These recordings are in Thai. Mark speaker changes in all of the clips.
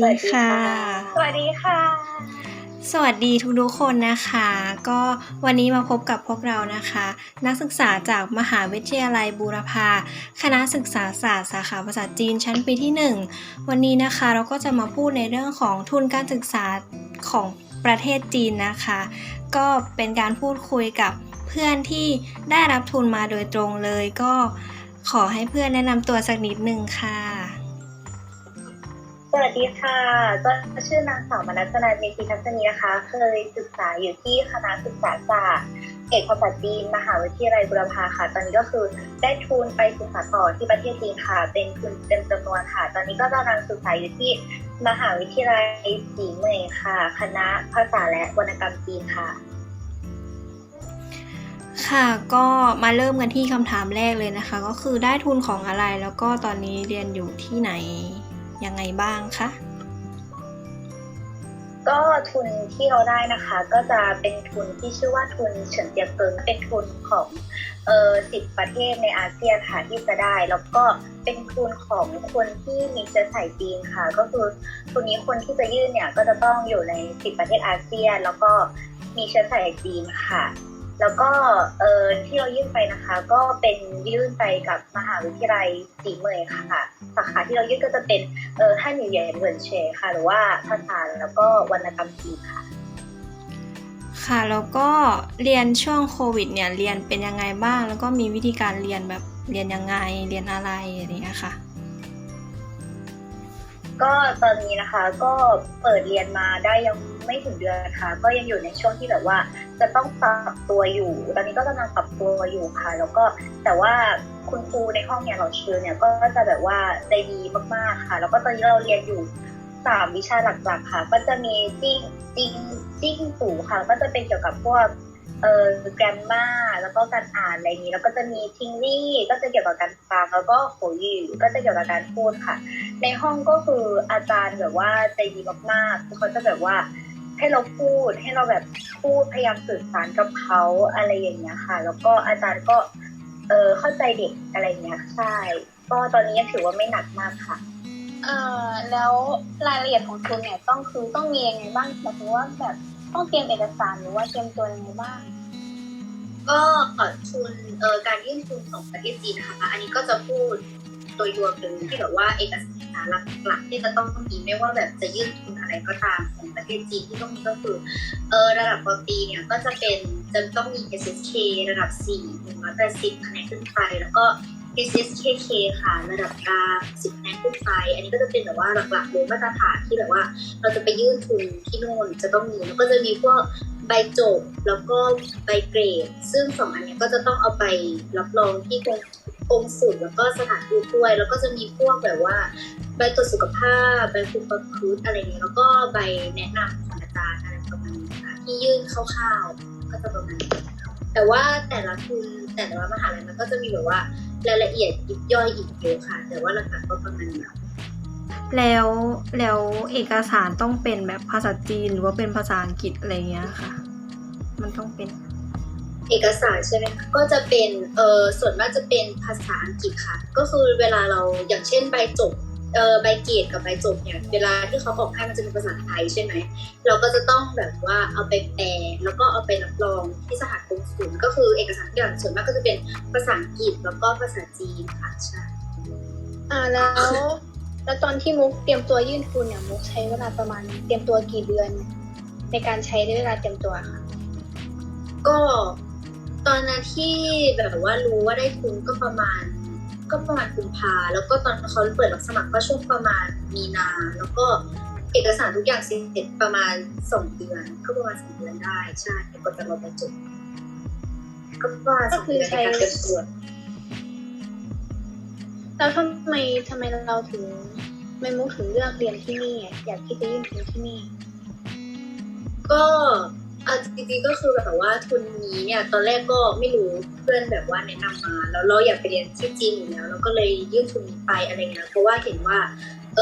Speaker 1: ดีค่ะ
Speaker 2: สวัสดีค่ะ
Speaker 1: สวัสดีทุกๆคนนะคะ ก็วันนี้มาพบกับพวกเรานะคะ นักศึกษาจากมหาวิทยาลัยบูรพาคณะศึกษาศาสตร์สาขาภาษาจีนชั้นปีที่ 1 วันนี้นะคะเราก็จะมาพูดในเรื่องของทุนการศึกษาของประเทศจีนนะคะ ก็เป็นการพูดคุยกับเพื่อนที่ได้รับทุนมาโดยตรงเลย ก็ขอให้เพื่อนแนะนำตัวสักนิดหนึ่งค่ะ
Speaker 2: ส วัสดีค่ะก็ชื่อนางสาวมนัสนันเมธีทัศนีนะคะ เคยศึกษาอยู่ที่คณะศึกษาศาสตร์เอกภาษาจีนมหาวิทยาลัยบุรพาค่ะ ตอนนี้ก็คือได้ทุนไปศึกษาต่อที่ประเทศจีนค่ะ เป็นทุนเต็มจำนวนค่ะ ตอนนี้ก็กำลังศึกษาอยู่ที่มหาวิทยาลัยสีเมยค่ะ คณะภาษาและวรรณกรรมจีนค่ะ
Speaker 1: ค่ะก็มาเริ่มกันที่คำถามแรกเลยนะคะ ก็คือได้ทุนของอะไรแล้วก็ตอนนี้เรียนอยู่ที่ไหน ยังไงบ้างคะ
Speaker 2: ก็ทุนที่เราได้นะคะ ก็จะเป็นทุนที่ชื่อว่าทุนเฉินเจียเกิงเป็นทุนของเออสิบประเทศในอาเซียนค่ะที่จะได้ แล้วก็เป็นทุนของคนที่มีเชื้อสายจีนค่ะ ก็คือทุนนี้คนที่จะยื่นเนี่ยก็จะต้องอยู่ในสิบประเทศอาเซียน แล้วก็มีเชื้อสายจีนค่ะ แล้วก็เอ่อที่เรายื่นไปนะคะ ก็เป็นยื่นไปกับมหาวิทยาลัยสีเมยค่ะสาขาที่เรายื่นก็จะเป็นเออท่านอยู่เย็นเหวินเฉยค่ะ หรือว่าภาษาแล้วก็วรรณกรรมจีนค่ะ
Speaker 1: ค่ะแล้วก็เรียนช่วงโควิด เนี่ยเรียนเป็นยังไงบ้าง แล้วก็มีวิธีการเรียนแบบเรียนยังไงเรียนอะไรอะไรอย่างเงี้ยค่ะ
Speaker 2: ก็ตอนนี้นะคะก็เปิดเรียนมาได้ยัง ไม่ถึงเดือนนะคะก็ยังอยู่ในช่วงที่แบบว่า จะต้องปรับตัวอยู่ ตอนนี้ก็กำลังปรับตัวอยู่ค่ะ แล้วก็แต่ว่าคุณครูในห้องเนี่ยเราเชิญเนี่ยก็จะแบบว่าใจดีมากๆค่ะ แล้วก็ตอนนี้เราเรียนอยู่สามวิชาหลักๆค่ะ ก็จะมีจิ้งจิ้งจิ้งตู่ค่ะ ก็จะเป็นเกี่ยวกับพวกเอ่อแกรมมาแล้วก็การอ่านอะไรนี้ แล้วก็จะมีทิงลี่ก็จะเกี่ยวกับการฟังแล้วก็โขยู่ก็จะเกี่ยวกับการพูดค่ะ ในห้องก็คืออาจารย์แบบว่าใจดีมากๆคือเขาจะแบบว่า ให้เราพูดให้เราแบบพูดพยายามสื่อสารกับเขาอะไรอย่างเงี้ยค่ะ แล้วก็อาจารย์ก็ เออเข้าใจเด็กอะไรอย่างเงี้ยใช่ก็ตอนนี้ยังถือว่าไม่หนักมากค่ะ
Speaker 3: เอ่อแล้วรายละเอียดของทุนเนี่ยต้องคือต้องมียังไงบ้างหมายถึงว่าแบบต้องเตรียมเอกสารหรือว่าเตรียมตัวยังไงบ้าง
Speaker 2: ก็ทุนเอ่อการยื่นทุนของประเทศจีนนะคะ อันนี้ก็จะพูดโดยรวมถึงที่แบบว่าเอกสาร หลักๆที่จะต้องมีไม่ว่าแบบจะยื่นทุนอะไรก็ตามของประเทศจีนที่ต้องมีก็คือเออระดับปตีเนี่ยก็จะเป็นจะต้องมี SSK ระดับ4 180คะแนนขึ้นไปแล้วก็ SSKK ค่ะระดับกลาง10คะแนนขึ้นไป อันนี้ก็จะเป็นแบบว่าหลักๆเลยมาตรฐานที่แบบว่า เราจะไปยื่นทุนที่โน่นจะต้องมีแล้วก็จะมีพวกใบจบแล้วก็ใบเกรด ซึ่งสองอันนี้ก็จะต้องเอาไปรับรองที่กรมกรมศุลแล้วก็สถานทูตด้วย แล้วก็จะมีพวกแบบว่า ใบตรวจสุขภาพ ใบคุมประพฤติอะไรเงี้ยแล้วก็ใบแนะนำของอาจารย์อะไรประมาณนี้ค่ะที่ยื่นคร่าวๆก็จะประมาณนี้แต่ว่าแต่ละทุนแต่ละมหาลัยมันก็จะมีแบบว่ารายละเอียดยิบย่อยอีกเยอะค่ะ แต่ว่าหลักๆก็ประมาณนี้
Speaker 1: แล้วแล้วเอกสารต้องเป็นแบบภาษาจีนหรือว่าเป็นภาษาอังกฤษอะไรเงี้ยค่ะ มันต้องเป็น
Speaker 2: เอกสารใช่ไหมคะก็จะเป็นเออส่วนมากจะเป็นภาษาอังกฤษค่ะ ก็คือเวลาเราอย่างเช่นใบจบ เออใบเกรดกับใบจบเนี่ยเวลาที่เขาออกให้มันจะเป็นภาษาไทยใช่ไหมเราก็จะต้องแบบว่าเอาไปแปลแล้วก็เอาไปรับรองที่สถานกงสุลก็คือเอกสารที่อย่างส่วนมากก็จะเป็นภาษาอังกฤษแล้วก็ภาษาจีนค่ะใช่
Speaker 3: อ่าแล้วแล้วตอนที่มุกเตรียมตัวยื่นทุนเนี่ยมุกใช้เวลาประมาณเตรียมตัวกี่เดือน ในการใช้เวลาเตรียมตัวค่ะ
Speaker 2: ก็ตอนนั้นที่แบบว่ารู้ว่าได้ทุนก็ประมาณ ก็ประมาณกุมภาแล้วก็ตอนเขาเปิดรับสมัครก็ช่วงประมาณมีนา แล้วก็เอกสารทุกอย่างเสร็จประมาณสองเดือนก็ประมาณสองเดือนได้ใช่แล้วก็จะรอไปจบก็ประมาณสองเดือนในการเตรียมตัว
Speaker 3: แล้วทำไมทำไมเราถึงไม่มุกถึงเลือกเรียนที่นี่อะอยากที่จะยื่นทุนที่นี่
Speaker 2: ก็ เอาจริงๆก็คือแบบว่าทุนนี้เนี่ยตอนแรกก็ไม่รู้เพื่อนแบบว่าแนะนำมา แล้วเราอยากไปเรียนที่จีนอยู่แล้วเราก็เลยยื่นทุนนี้ไปอะไรเงี้ยเพราะว่าเห็นว่า เอ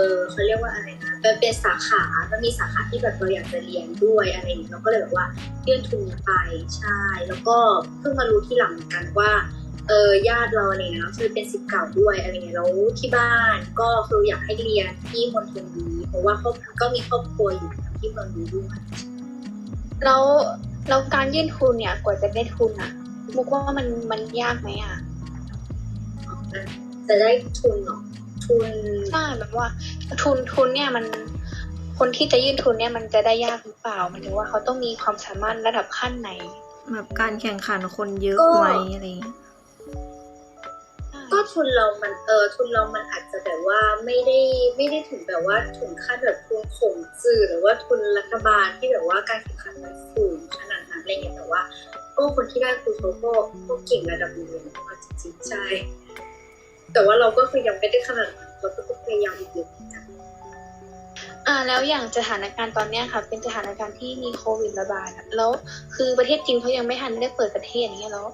Speaker 2: อเขาเรียกว่าอะไรนะมันเป็นสาขามันมีสาขาที่แบบเราอยากจะเรียนด้วยอะไรอย่างเงี้ยเราก็เลยแบบว่ายื่นทุนนี้ไปใช่ แล้วก็เพิ่งมารู้ที่หลังเหมือนกันว่าเออญาติเราอะไรเงี้ยเคยเป็นสิทธิ์เก่าด้วยอะไรเงี้ยแล้วที่บ้านก็คืออยากให้เรียนที่มณฑลนี้เพราะว่าเขาก็มีครอบครัวอยู่ที่เมืองนี้ด้วย
Speaker 3: แล้วแล้วการยื่นทุนเนี่ยกว่าจะได้ทุนอะมุกว่ามันมันยากไหมอะ
Speaker 2: จะได้ทุนเหรอทุน
Speaker 3: ใช่แบบว่า ทุนทุนเนี่ยมันคนที่จะยื่นทุนเนี่ยมันจะได้ยากหรือเปล่าหมันถึงว่าเขาต้องมีความสามารถระดับขั้นไหน
Speaker 1: แบบการแข่งขันคนเยอะไหมอะไรอย่างเงี้ย
Speaker 2: ก็ทุนเรามันเออทุนเรามันอาจจะแบบว่าไม่ได้ไม่ได้ถึงแบบว่าถึงขั้นแบบทุนข่มสื่อหรือว่าทุนรัฐบาลที่แบบว่าการแข่งขันมันสูงขนาดนั้นอะไรเงี้ยแต่ว่าก็คนที่ได้คือเขาก็ก็เก่งระดับหนึงเลยนะจริงๆใช่แต่ว่าเราก็คือยังไม่ได้ขนาดนั้นเราก็ต้องพยายามอีกเยอะเหมือนกัน
Speaker 3: อ่าแล้วอย่างสถานการณ์ตอนเนี้ยค่ะ เป็นสถานการณ์ที่มีโควิดระบาดแล้วคือประเทศจีนเขายังไม่ทันได้เปิดประเทศอย่างเงี้ยแล้ว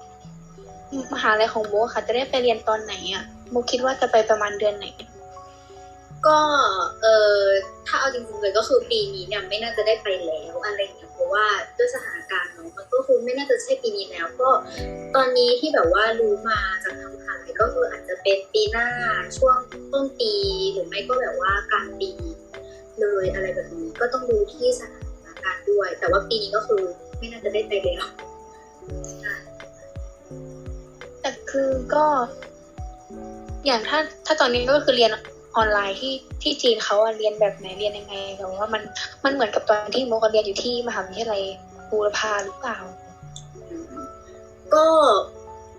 Speaker 3: มหาลัยของโมค่ะ จะได้ไปเรียนตอนไหนอะโมคิดว่าจะไปประมาณเดือนไหน
Speaker 2: ก็เออถ้าเอาจริงๆเลยก็คือปีนี้เนี่ยไม่น่าจะได้ไปแล้วอะไรเงี้ยเพราะว่าด้วยสถานการณ์เนาะมันก็คือไม่น่าจะใช่ปีนี้แล้ว ก็ตอนนี้ที่แบบว่ารู้มาจากทางมหาลัยก็คืออาจจะเป็นปีหน้าช่วงต้นปีหรือไม่ก็แบบว่ากลางปีเลยอะไรแบบนี้ก็ต้องดูที่สถานการณ์ด้วย แต่ว่าปีนี้ก็คือไม่น่าจะได้ไปแล้ว
Speaker 3: คือก็อย่างถ้าถ้าตอนนี้ก็คือเรียนออนไลน์ที่ที่จีนเขาอะเรียนแบบไหนเรียนยังไงแต่ว่ามันมันเหมือนกับตอนที่โมกเรียนอยู่ที่มหาวิทยาลัยบูรพาหรือเปล่า
Speaker 2: ก็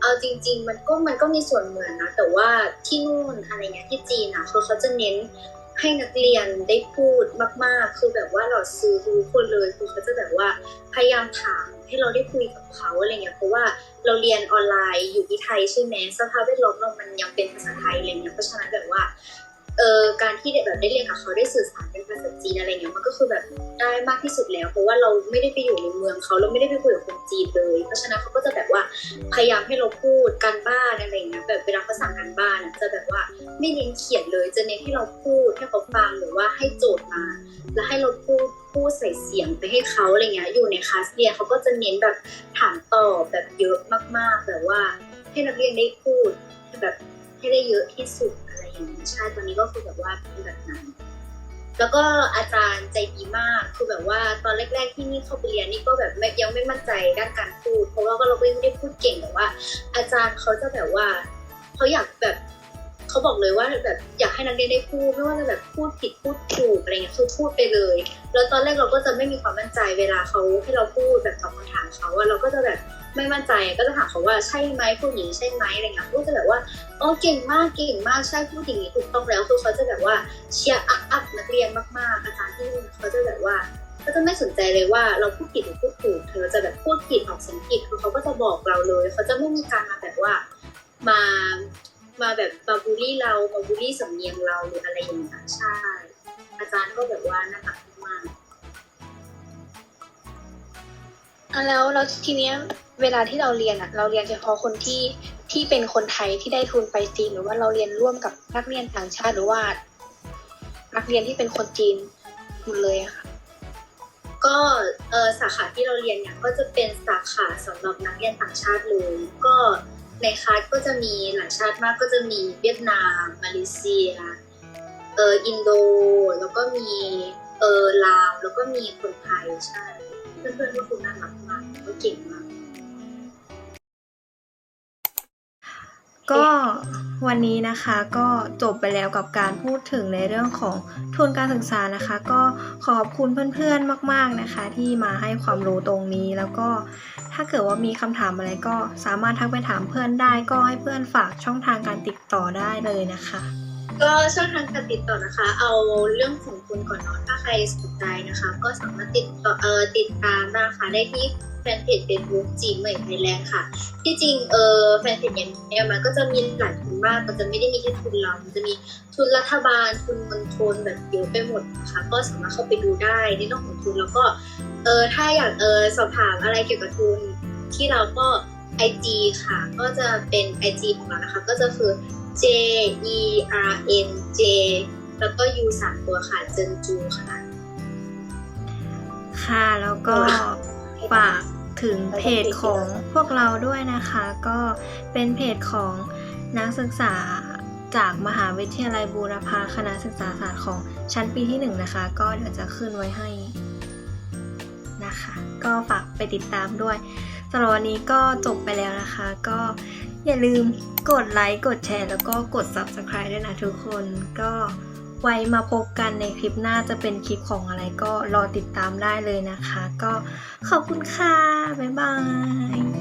Speaker 2: เอาจริง ๆ มันก็มันก็มีส่วนเหมือนนะแต่ว่าที่นู่นอะไรเงี้ยที่จีนอะคือเขาจะเน้น ให้นักเรียนได้พูดมาก ๆ คือแบบว่าเราซื้อทุกคนเลยคือเขาจะแบบว่าพยายามถามให้เราได้คุยกับเขาอะไรเงี้ยเพราะว่าเราเรียนออนไลน์อยู่ที่ไทยใช่ไหมสภาพแวดล้อมเรามันยังเป็นภาษาไทยอะไรเงี้ยเพราะฉะนั้นแบบว่า เออการที่แบบได้เรียนกับเขาได้สื่อสารเป็นภาษาจีนอะไรเงี้ยมันก็คือแบบได้มากที่สุดแล้ว เพราะว่าเราไม่ได้ไปอยู่ในเมืองเขาเราไม่ได้ไปคุยกับคนจีนเลย เพราะฉะนั้นเขาก็จะแบบว่าพยายามให้เราพูดการบ้านอะไรเงี้ยแบบเวลาเขาสั่งการบ้านจะแบบว่าไม่เน้นเขียนเลยจะเน้นให้เราพูดให้เขาฟังหรือว่าให้โจทย์มา แล้วให้เราพูดพูดใส่เสียงไปให้เขาอะไรเงี้ยอยู่ในคลาสเรียนเขาก็จะเน้นแบบถามตอบแบบเยอะมากๆแบบว่าให้นักเรียนได้พูดแบบให้ได้เยอะที่สุด อะไรองใช่ตอนนี้ก็คือแบบว่าเป็นแบบนั้นแล้วก็อาจารย์ใจดีมากคือแบบว่าตอนแรก ๆ ที่นี่เข้าไปเรียนนี่ก็แบบยังไม่มั่นใจด้านการพูด เพราะว่าเราก็ยังไม่ได้พูดเก่งแต่ว่า อาจารย์เขาจะแบบว่าเขาอยากแบบเขาบอกเลยว่าแบบอยากให้นักเรียนได้พูดไม่ว่าจะแบบพูดผิดพูดถูกอะไรเงี้ยคือพูดไปเลย แล้วตอนแรกเราก็จะไม่มีความมั่นใจเวลาเขาให้เราพูดแบบตอบคำถามเขาว่าเราก็จะแบบ ไม่มั่นใจก็จะถามเขาว่าใช่ไหมพูดอย่างใช่ไหมอะไรเงี้ยเขาก็จะแบบว่าอ๋อเก่งมากเก่งมากใช่พูดอย่างถูกต้องแล้วคือเขาจะแบบว่าเชียร์อัพอัพนักเรียนมากๆอาจารย์ที่เขาจะแบบว่าเขาจะไม่สนใจเลยว่าเราพูดผิดหรือพูดถูกเราจะแบบพูดผิดออกเสียงผิดคือเขาก็จะบอกเราเลย เขาจะไม่มีการมาแบบว่ามามาแบบมาบูลลี่เรามาบูลลี่สำเนียงเราหรืออะไรอย่างเงี้ยใช่ อาจารย์ก็แบบว่าน่ารักมาก
Speaker 3: อะ แล้วแล้วทีเนี้ยเวลาที่เราเรียนอะเราเรียนเฉพาะคนที่ที่เป็นคนไทยที่ได้ทุนไปจีนหรือว่าเราเรียนร่วมกับนักเรียนต่างชาติหรือว่า นักเรียนที่เป็นคนจีนหมดเลยอะค่ะ
Speaker 2: ก็เออสาขาที่เราเรียนเนี่ยก็จะเป็นสาขาสำหรับนักเรียนต่างชาติเลย ก็ในคลาสก็จะมีหลายชาติมากก็จะมีเวียดนาม มาเลเซียเอออินโด แล้วก็มีเออลาวแล้วก็มีคนไทยใช่เพื่อนๆก็คือน่ารัก เก่งมาก
Speaker 1: ก็วันนี้นะคะก็จบไปแล้วกับการพูดถึงในเรื่องของทุนการศึกษานะคะ ก็ขอบคุณเพื่อนๆมาก ๆนะคะ ที่มาให้ความรู้ตรงนี้แล้วก็ถ้าเกิดว่ามีคำถามอะไรก็สามารถทักไปถามเพื่อนได้ ก็ให้เพื่อนฝากช่องทางการติดต่อได้เลยนะคะ
Speaker 2: ก็ช่องทางการติดต่อนะคะ เอาเรื่องของคุณก่อนเนาะถ้าใครสนใจนะคะ ก็สามารถติดต่อเอ่อติดตามนะคะได้ที่แฟนเพจ Facebook จีเหมยไทยแลนด์ค่ะ ที่จริงเออแฟนเพจเนี่ยมันก็จะมีหลายทุนมากมันจะไม่ได้มีแค่ทุนเรามันจะมีทุนรัฐบาลทุนมณฑลแบบเยอะไปหมดนะคะก็สามารถเข้าไปดูได้ในเรื่องของทุนแล้วก็เออถ้าอยากเออสอบถามอะไรเกี่ยวกับทุนที่เราก็ IG ค่ะ ก็จะเป็น IG ของเรานะคะ ก็จะคือ J E R N J แล้วก็ U สามตัวค่ะเจนจูค่ะ
Speaker 1: ค่ะ แล้วก็ฝากถึงเพจของพวกเราด้วยนะคะ ก็เป็นเพจของนักศึกษาจากมหาวิทยาลัยบูรพาคณะศึกษาศาสตร์ของชั้นปีที่หนึ่งนะคะ ก็เดี๋ยวจะขึ้นไว้ให้นะคะ ก็ฝากไปติดตามด้วยสำหรับวันนี้ก็จบไปแล้วนะคะ ก็ อย่าลืมกดไลค์ กดแชร์ แล้วก็กด subscribe ด้วยนะทุกคน ก็ไว้มาพบกันในคลิปหน้าจะเป็นคลิปของอะไรก็รอติดตามได้เลยนะคะ ก็ขอบคุณค่ะ บ๊ายบาย